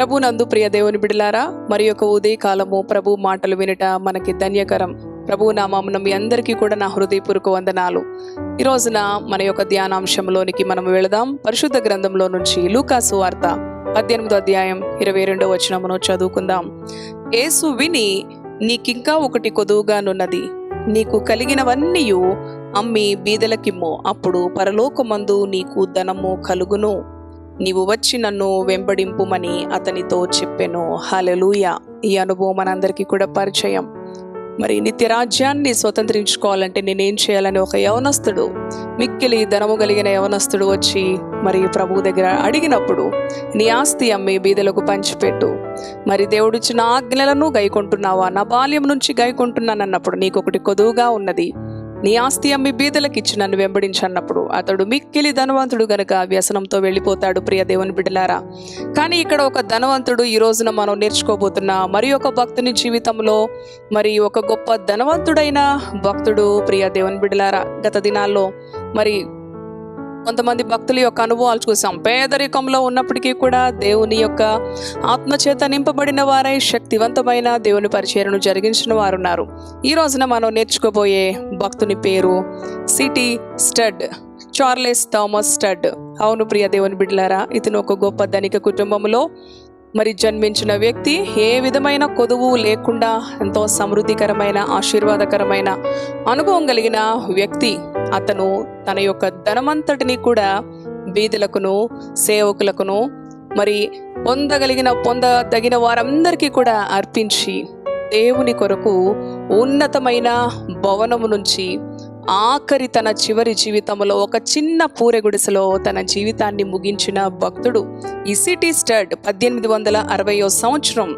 ప్రభు నందు ప్రియ దేవుని బిడలారా మరి యొక్క ఉదయకాలము ప్రభు మాటలు వినట మనకి ధన్యకరం. ప్రభు నామమున మీ అందరికీ కూడా నా హృదయపూర్వక వందనాలు. ఈ రోజున మన యొక్క ధ్యానాంశంలోనికి మనం వెళదాం. పరిశుద్ధ గ్రంథంలో నుంచి లూకాసు వార్త పద్దెనిమిదో అధ్యాయం ఇరవై రెండో వచనమును చదువుకుందాం. యేసు విని నీకింకా ఒకటి కొదువుగానున్నది. నీకు కలిగినవన్నీ అమ్మి బీదలకిమ్ము. అప్పుడు పరలోకమందు నీకు ధనము కలుగును. నీవు వచ్చి నన్ను వెంబడింపుమని అతనితో చెప్పెను. హలలుయ ఈ అనుభవం మనందరికీ కూడా పరిచయం. మరి నిత్య రాజ్యాన్ని స్వతంత్రించుకోవాలంటే నేనేం చేయాలని ఒక యవనస్తుడు మిక్కిలి ధనము కలిగిన యవనస్తుడు వచ్చి మరి ప్రభు దగ్గర అడిగినప్పుడు నీ ఆస్తి అమ్మి బీదలకు పంచిపెట్టు. మరి దేవుడిచ్చిన ఆజ్ఞలను గైకొంటున్నావా? నా బాల్యం నుంచి గైకొంటున్నానన్నప్పుడు నీకొకటి కొదువుగా ఉన్నది. నీ ఆస్తి అమ్మి బీదలకు ఇచ్చి నన్ను వెంబడించన్నప్పుడు అతడు మిక్కిలి ధనవంతుడు గనుక వ్యసనంతో వెళ్ళిపోతాడు ప్రియ దేవుని బిడ్డలారా. కానీ ఇక్కడ ఒక ధనవంతుడు ఈ రోజున మనం నేర్చుకోబోతున్న మరి ఒక భక్తుని జీవితంలో మరి ఒక గొప్ప ధనవంతుడైన భక్తుడు ప్రియ దేవుని బిడ్డలారా గత దినాల్లో మరి కొంతమంది భక్తుల యొక్క అనుభవాలు చూసాం. పేదరికంలో ఉన్నప్పటికీ కూడా దేవుని యొక్క ఆత్మచేత నింపబడిన వారై శక్తివంతమైన దేవుని పరిచయను జరిగించిన వారున్నారు. ఈ రోజున మనం నేర్చుకోబోయే భక్తుని పేరు C T Studd Charles Thomas Studd. అవును ప్రియ దేవుని బిడ్లారా ఇతను ఒక గొప్ప ధనిక కుటుంబంలో మరి జన్మించిన వ్యక్తి ఏ విధమైన కొదువు లేకుండా ఎంతో సమృద్ధికరమైన ఆశీర్వాదకరమైన అనుభవం కలిగిన వ్యక్తి అతను తన యొక్క ధనమంతటిని కూడా బీదులకును సేవకులకును మరి పొందగలిగిన పొందదగిన వారందరికీ కూడా అర్పించి దేవుని కొరకు ఉన్నతమైన భవనము నుంచి ఆఖరి తన చివరి జీవితంలో ఒక చిన్న పూరెగుడిసెలో తన జీవితాన్ని ముగించిన భక్తుడు ఈ సిటీ స్టడ్ పద్దెనిమిది వందల అరవయో సంవత్సరం.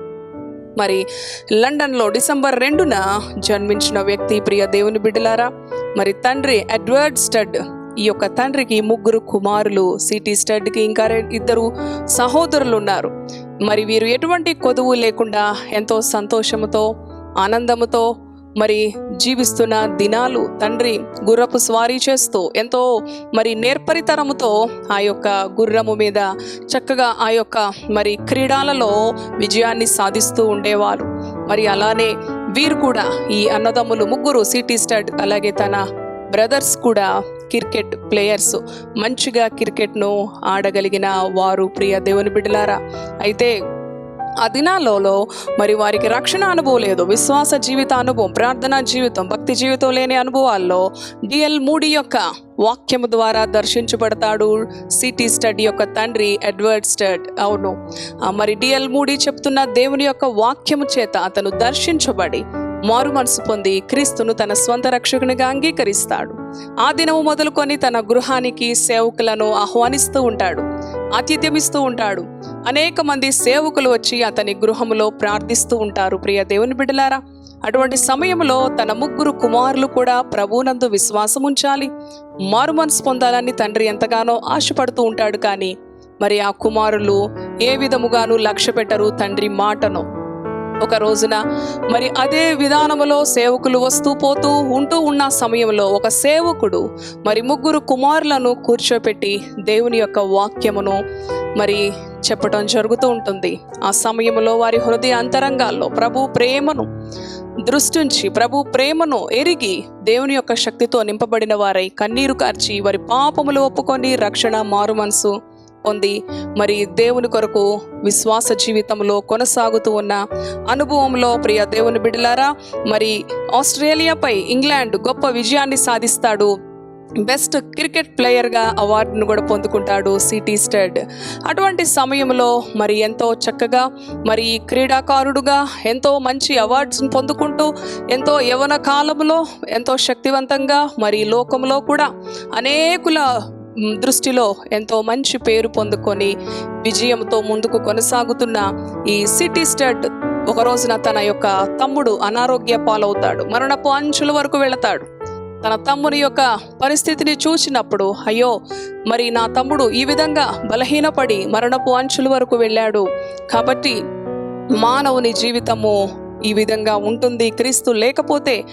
మరి లండన్లో డిసెంబర్ రెండున జన్మించిన వ్యక్తి ప్రియ దేవుని బిడ్డలారా మరి తండ్రి ఎడ్వర్డ్ స్టడ్ ఈ యొక్క తండ్రికి ముగ్గురు కుమారులు సిటీ స్టడ్కి ఇంకా ఇద్దరు సహోదరులు ఉన్నారు. మరి వీరు ఎటువంటి కొదువు లేకుండా ఎంతో సంతోషముతో ఆనందముతో మరి జీవిస్తున్న దినాలు తండ్రి గుర్రపు స్వారీ చేస్తూ ఎంతో మరి నేర్పరితనముతో ఆ యొక్క గుర్రము మీద చక్కగా ఆ యొక్క మరి క్రీడలలో విజయాన్ని సాధిస్తూ ఉండేవారు. మరి అలానే వీరు కూడా ఈ అన్నదమ్ములు ముగ్గురు సిటీ స్టడ్ అలాగే తన బ్రదర్స్ కూడా క్రికెట్ ప్లేయర్స్ మంచిగా క్రికెట్ను ఆడగలిగిన వారు ప్రియ దేవుని బిడ్డలారా. అయితే ఆ దినాలలో మరి వారికి రక్షణ అనుభవం లేదు. విశ్వాస జీవిత అనుభవం ప్రార్థనా జీవితం భక్తి జీవితం లేని అనుభవాల్లో డిఎల్ మూడి యొక్క వాక్యము ద్వారా దర్శించబడతాడు సిటీ స్టడీ యొక్క తండ్రి ఎడ్వర్డ్ స్టడ్. అవును. మరి డిఎల్ మూడి చెప్తున్న దేవుని యొక్క వాక్యము చేత అతను దర్శించబడి మారు మనసు పొంది క్రీస్తును తన స్వంత రక్షకునిగా అంగీకరిస్తాడు. ఆ దినము మొదలుకొని తన గృహానికి సేవకులను ఆహ్వానిస్తూ ఉంటాడు. ఆతిథ్యమిస్తూ ఉంటాడు. అనేక మంది సేవకులు వచ్చి అతని గృహములో ప్రార్థిస్తూ ఉంటారు. ప్రియ దేవుని బిడ్డలారా అటువంటి సమయంలో తన ముగ్గురు కుమారులు కూడా ప్రభువునందు విశ్వాసం ఉంచాలి. మారు మనసు పొందాలని తండ్రి ఎంతగానో ఆశపడుతూ ఉంటాడు కానీ మరి ఆ కుమారులు ఏ విధముగాను లక్ష్య పెట్టరు తండ్రి మాటను. ఒక రోజున మరి అదే విధానములో సేవకులు వస్తూ పోతూ ఉంటూ ఉన్న సమయంలో ఒక సేవకుడు మరి ముగ్గురు కుమారులను కూర్చోపెట్టి దేవుని యొక్క వాక్యమును మరి చెప్పటం జరుగుతూ ఉంటుంది. ఆ సమయంలో వారి హృదయ అంతరంగాల్లో ప్రభు ప్రేమను దృష్టించి ప్రభు ప్రేమను ఎరిగి దేవుని యొక్క శక్తితో నింపబడిన వారై కన్నీరు కార్చి వారి పాపములు ఒప్పుకొని రక్షణ మారు మనసు పొంది మరి దేవుని కొరకు విశ్వాస జీవితంలో కొనసాగుతూ ఉన్న అనుభవంలో ప్రియ దేవుని బిడలారా మరి ఆస్ట్రేలియాపై ఇంగ్లాండ్ గొప్ప విజయాన్ని సాధిస్తాడు బెస్ట్ క్రికెట్ ప్లేయర్గా అవార్డును కూడా పొందుకుంటాడు సిటీ స్టెడ్ అటువంటి సమయంలో మరి ఎంతో చక్కగా మరి క్రీడాకారుడుగా ఎంతో మంచి అవార్డ్స్ను పొందుకుంటూ ఎంతో యవన కాలంలో ఎంతో శక్తివంతంగా మరి లోకంలో కూడా అనేకుల దృష్టిలో ఎంతో మంచి పేరు పొందుకొని విజయంతో ముందుకు కొనసాగుతున్న ఈ సిటీ స్టడ్ ఒక రోజున తన యొక్క తమ్ముడు అనారోగ్య పాలవుతాడు. మరణపు అంచుల వరకు వెళతాడు. తన తమ్ముని యొక్క పరిస్థితిని చూసినప్పుడు అయ్యో మరి నా తమ్ముడు ఈ విధంగా బలహీనపడి మరణపు అంచుల వరకు వెళ్ళాడు. కాబట్టి మానవుని జీవితము ఈ విధంగా ఉంటుంది. క్రీస్తు లేకపోతే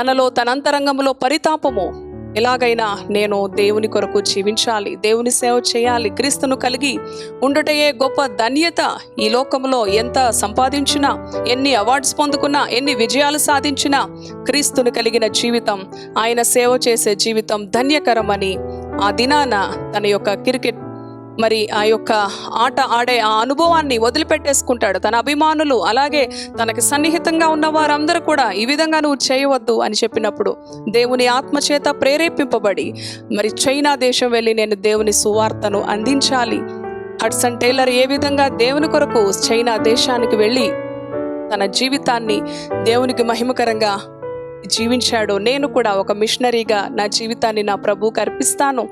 తనలో తన అంతరంగంలో పరితాపము ఎలాగైనా నేను దేవుని కొరకు జీవించాలి దేవుని సేవ చేయాలి క్రీస్తును కలిగి ఉండటయే గొప్ప ధన్యత ఈ లోకంలో ఎంత సంపాదించినా ఎన్ని అవార్డ్స్ పొందుకున్నా ఎన్ని విజయాలు సాధించినా క్రీస్తును కలిగిన జీవితం ఆయన సేవ చేసే జీవితం ధన్యకరమని ఆ దినాన తన యొక్క క్రికెట్ మరి ఆ యొక్క ఆట ఆడే ఆ అనుభవాన్ని వదిలిపెట్టేసుకుంటాడు. తన అభిమానులు అలాగే తనకి సన్నిహితంగా ఉన్న వారందరూ కూడా ఈ విధంగా నువ్వు చేయవద్దు అని చెప్పినప్పుడు దేవుని ఆత్మచేత ప్రేరేపింపబడి మరి చైనా దేశం వెళ్ళి నేను దేవుని సువార్తను అందించాలి. హడ్సన్ టైలర్ ఏ విధంగా దేవుని కొరకు చైనా దేశానికి వెళ్ళి తన జీవితాన్ని దేవునికి మహిమకరంగా జీవించాడో. నేను కూడా ఒక మిషనరీగా నా జీవితాన్ని నా ప్రభువుకి అర్పిస్తాను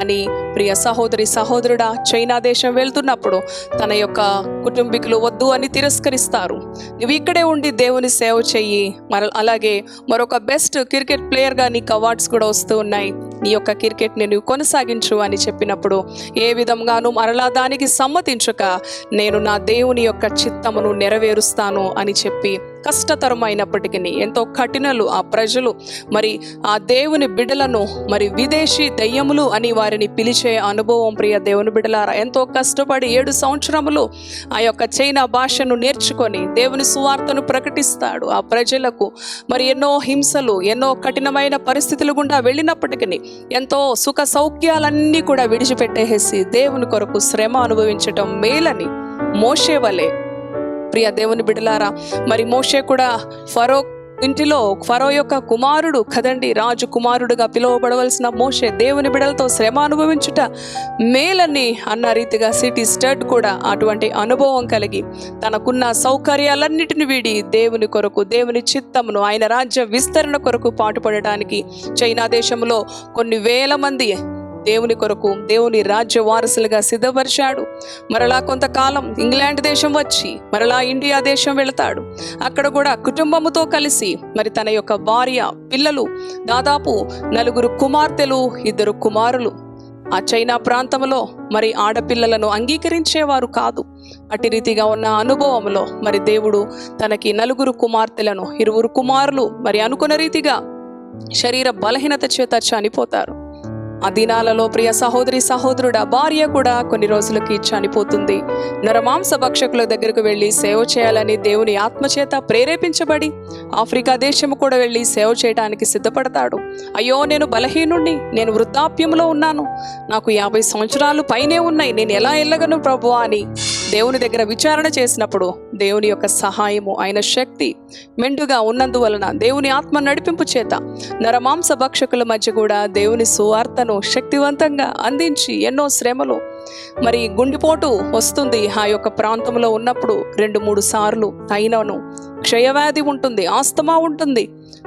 అని ప్రియ సహోదరి సహోదరుడా చైనా దేశం వెళ్తున్నప్పుడు తన యొక్క కుటుంబీకులు వద్దు అని తిరస్కరిస్తారు. నువ్వు ఇక్కడే ఉండి దేవుని సేవ చెయ్యి. మర అలాగే మరొక బెస్ట్ క్రికెట్ ప్లేయర్గా నీకు అవార్డ్స్ కూడా వస్తూ ఉన్నాయి. నీ యొక్క క్రికెట్ని నువ్వు కొనసాగించు అని చెప్పినప్పుడు ఏ విధంగానూ మరలా దానికి సమ్మతించక నేను నా దేవుని యొక్క చిత్తమును నెరవేరుస్తాను అని చెప్పి కష్టతరమైనప్పటికీ ఎంతో కఠినలు ఆ ప్రజలు. మరి ఆ దేవుని బిడలను మరి విదేశీ దయ్యములు అని వారిని పిలిచే అనుభవం ప్రియ దేవుని బిడలారా ఎంతో కష్టపడి ఏడు సంవత్సరములు ఆ యొక్క చైనా భాషను నేర్చుకొని దేవుని సువార్తను ప్రకటిస్తాడు ఆ ప్రజలకు. మరి ఎన్నో హింసలు ఎన్నో కఠినమైన పరిస్థితులు గుండా వెళ్ళినప్పటికీ ఎంతో సుఖ సౌఖ్యాలన్నీ కూడా విడిచిపెట్టేసి దేవుని కొరకు శ్రమ అనుభవించటం మేలని మోషే వలె ప్రియ దేవుని బిడలారా మరి మోషే కూడా ఫరో ఇంటిలో ఫరో యొక్క కుమారుడు కదండి రాజు కుమారుడుగా పిలువబడవలసిన మోషే దేవుని బిడలతో శ్రమ అనుభవించుట మేలని అన్న రీతిగా సిటీ స్టడ్ కూడా అటువంటి అనుభవం కలిగి తనకున్న సౌకర్యాలన్నిటిని వీడి దేవుని కొరకు దేవుని చిత్తమును ఆయన రాజ్య విస్తరణ కొరకు పాటుపడడానికి చైనా దేశంలో కొన్ని వేల మంది దేవుని కొరకు దేవుని రాజ్య వారసులుగా సిద్ధపరిచాడు. మరలా కొంతకాలం ఇంగ్లాండ్ దేశం వచ్చి మరలా ఇండియా దేశం వెళతాడు. అక్కడ కూడా కుటుంబముతో కలిసి మరి తన యొక్క భార్య పిల్లలు దాదాపు నలుగురు కుమార్తెలు ఇద్దరు కుమారులు. ఆ చైనా ప్రాంతంలో మరి ఆడపిల్లలను అంగీకరించేవారు కాదు. అటు రీతిగా ఉన్న అనుభవంలో మరి దేవుడు తనకి నలుగురు కుమార్తెలను ఇరువురు కుమారులు మరి అనుకున్న రీతిగా శరీర బలహీనత చేత చనిపోతారు. ఆ దినాలలో ప్రియ సహోదరి సహోదరుడ భార్య కూడా కొన్ని రోజులకి చనిపోతుంది. నరమాంస భక్షకుల దగ్గరకు వెళ్ళి సేవ చేయాలని దేవుని ఆత్మచేత ప్రేరేపించబడి ఆఫ్రికా దేశము కూడా వెళ్ళి సేవ చేయడానికి సిద్ధపడతాడు. అయ్యో నేను బలహీనుణ్ణి నేను వృద్ధాప్యంలో ఉన్నాను. నాకు యాభై సంవత్సరాలు పైనే ఉన్నాయి. నేను ఎలా వెళ్ళగను ప్రభు అని దేవుని దగ్గర విచారణ చేసినప్పుడు దేవుని యొక్క సహాయము ఆయన శక్తి మెండుగా ఉన్నందువలన దేవుని ఆత్మ నడిపింపు చేత నరమాంస భక్షకుల మధ్య కూడా దేవుని సువార్తను శక్తివంతంగా అందించి ఎన్నో శ్రమలు మరి గుండెపోటు వస్తుంది ఆ యొక్క ప్రాంతంలో ఉన్నప్పుడు రెండు మూడు సార్లు అయినను క్షయవ్యాధి ఉంటుంది ఆస్తమా ఉంటుంది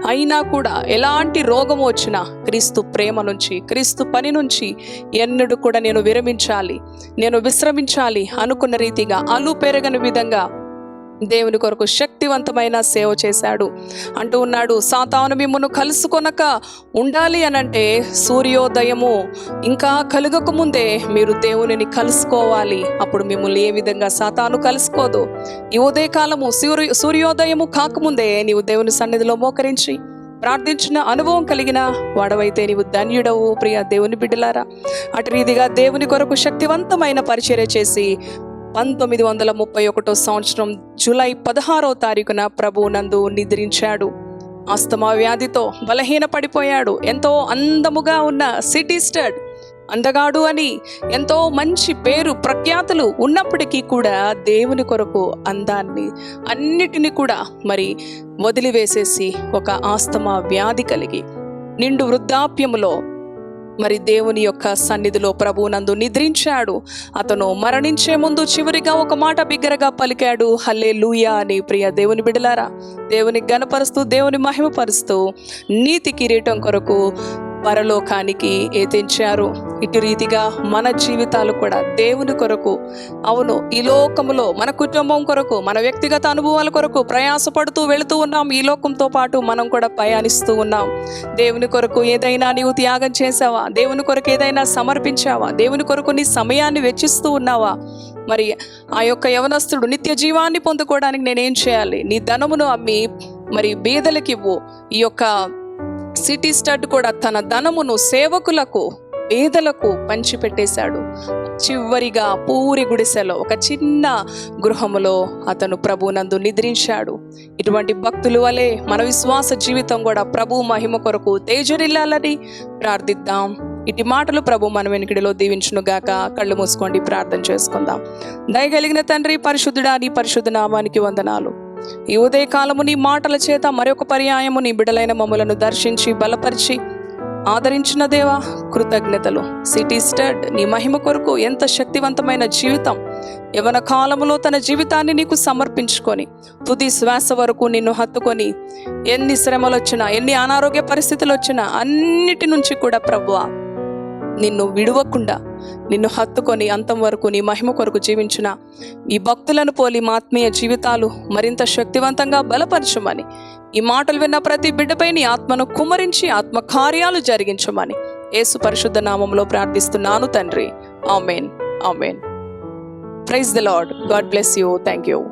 అయినా కూడా ఎలాంటి రోగం వచ్చినా క్రీస్తు ప్రేమ నుంచి క్రీస్తు పని నుంచి ఎన్నడూ కూడా నేను విరమించాలి. నేను విశ్రమించాలి అనుకున్న రీతిగా అలు పెరగని విధంగా దేవుని కొరకు శక్తివంతమైన సేవ చేశాడు. అంటూ ఉన్నాడు సాతాను మిమ్మను కలుసుకొనక ఉండాలి అనంటే సూర్యోదయము ఇంకా కలుగక ముందే మీరు దేవునిని కలుసుకోవాలి. అప్పుడు మిమ్మల్ని ఏ విధంగా సాతాను కలుసుకోదు. ఈ ఉదయకాలము సూర్య సూర్యోదయము కాకముందే నీవు దేవుని సన్నిధిలో మోకరించి ప్రార్థించిన అనుభవం కలిగిన వాడవైతే నీవు ధన్యుడవు ప్రియ దేవుని బిడ్డలారా. అటు రీతిగా దేవుని కొరకు శక్తివంతమైన పరిచర్య చేసి పంతొమ్మిది వందల ముప్పై ఒకటో సంవత్సరం జూలై పదహారో తారీఖున ప్రభు నందు నిద్రించాడు. ఆస్తమా వ్యాధితో బలహీన పడిపోయాడు ఎంతో అందముగా ఉన్న సిటీ స్టడ్ అందగాడు అని ఎంతో మంచి పేరు ప్రఖ్యాతులు ఉన్నప్పటికీ కూడా దేవుని కొరకు అందాన్ని అన్నిటిని కూడా మరి వదిలివేసేసి ఒక ఆస్తమా వ్యాధి కలిగి నిండు వృద్ధాప్యములో మరి దేవుని యొక్క సన్నిధిలో ప్రభువునందు నిద్రించాడు. అతను మరణించే ముందు చివరిగా ఒక మాట బిగ్గరగా పలికాడు. హల్లే లూయా అని ప్రియ దేవుని బిడలారా దేవుని గనపరుస్తూ దేవుని మహిమపరుస్తూ నీతి కిరీటం కొరకు పరలోకానికి ఏతించారు ఇటు రీతిగా మన జీవితాలు కూడా దేవుని కొరకు అవును ఈ లోకములో మన కుటుంబం కొరకు మన వ్యక్తిగత అనుభవాల కొరకు ప్రయాసపడుతూ వెళుతూ ఉన్నాం. ఈ లోకంతో పాటు మనం కూడా ప్రయాణిస్తూ ఉన్నాం. దేవుని కొరకు ఏదైనా నీవు త్యాగం చేసావా దేవుని కొరకు ఏదైనా సమర్పించావా? దేవుని కొరకు నీ సమయాన్ని వెచ్చిస్తూ ఉన్నావా? మరి ఆ యొక్క యవనస్తుడు నిత్య జీవాన్ని పొందుకోవడానికి నేనేం చేయాలి? నీ ధనమును అమ్మి మరి బీదలకివ్వు ఈ యొక్క సిటీ స్టడ్ కూడా తన ధనమును సేవకులకు పేదలకు పంచిపెట్టేశాడు. చివరిగా పూరి గుడిసెలో ఒక చిన్న గృహములో అతను ప్రభునందు నిద్రించాడు. ఇటువంటి భక్తులు వలె మన విశ్వాస జీవితం కూడా ప్రభు మహిమ కొరకు తేజరిల్లాలని ప్రార్థిద్దాం. ఇటు మాటలు ప్రభు మన వెనుకడిలో దీవించును గాక. కళ్ళు మూసుకోండి ప్రార్థన చేసుకుందాం. దయగలిగిన తండ్రి పరిశుద్ధుడా నీ పరిశుద్ధ నామానికి వందనాలు. ఈ ఉదయకాలము నీ మాటల చేత మరొక పర్యాయము నీ బిడలైన మమ్మలను దర్శించి బలపరిచి ఆదరించిన దేవా కృతజ్ఞతలు. సిటీ స్టడ్ నీ మహిమ కొరకు ఎంత శక్తివంతమైన జీవితం. యవన కాలములో తన జీవితాన్ని నీకు సమర్పించుకొని తుది శ్వాస వరకు నిన్ను హత్తుకొని ఎన్ని శ్రమలు వచ్చినా ఎన్ని అనారోగ్య పరిస్థితులు వచ్చినా అన్నిటి నుంచి కూడా ప్రభువా నిన్ను విడవకుండా నిన్ను హత్తుకొని అంతం వరకు నీ మహిమ కొరకు జీవించిన. ఈ భక్తులను పోలి మా ఆత్మీయ జీవితాలు మరింత శక్తివంతంగా బలపరచమని. ఈ మాటలు విన్న ప్రతి బిడ్డపై నీ ఆత్మను కుమరించి ఆత్మ కార్యాలు జరిగించమని. యేసు పరిశుద్ధ నామంలో ప్రార్థిస్తున్నాను తండ్రి. Amen. Amen. Praise the Lord. God bless you. Thank you